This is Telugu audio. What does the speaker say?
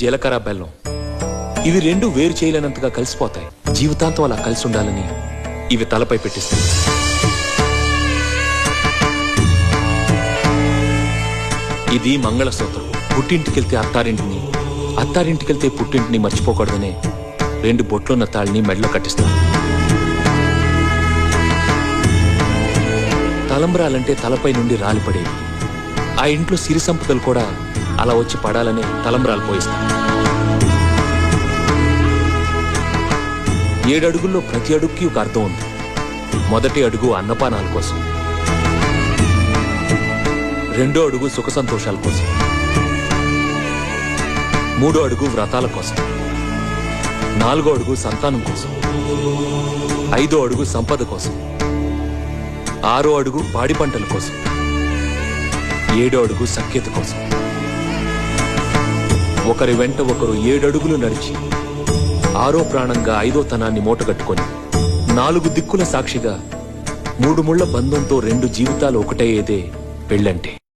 జీలకర్ర బెల్లం. ఇవి రెండు వేరు చేయలేనంతగా కలిసిపోతాయి. జీవితాంతం అలా కలిసి ఉండాలని ఇవి తలపై పెట్టిస్తాయి. ఇది మంగళసూత్రం. పుట్టింటికెళ్తే అత్తారింటిని అత్తారింటికెళ్తే పుట్టింటిని మర్చిపోకూడదనే రెండు బొట్లున్న తాళ్ళని మెడలో కట్టిస్తాం తలంబ్రాలంటే తలపై నుండి రాలిపడేవి. ఆ ఇంట్లో సిరి సంపదలు కూడా అలా వచ్చి పడాలని తలంబ్రాలు పోయిస్తాం ఏడడుగుల్లో ప్రతి అడుగుకి ఒక అర్థం ఉంది. మొదటి అడుగు అన్నపానాల కోసం. రెండో అడుగు సుఖ సంతోషాల కోసం. మూడో అడుగు వ్రతాల కోసం. నాలుగో అడుగు సంతానం కోసం. ఐదో అడుగు సంపద కోసం. ఆరో అడుగు పాడి పంటల కోసం. ఏడో అడుగు సఖ్యత కోసం. ఒకరి వెంట ఒకరు ఏడడుగులు నడిచి ఆరో ప్రాణంగా ఐదో తనాన్ని మూటగట్టుకొని నాలుగు దిక్కుల సాక్షిగా మూడు ముళ్ళ బంధంతో రెండు జీవితాలు ఒకటయ్యేదే పెళ్ళంటే.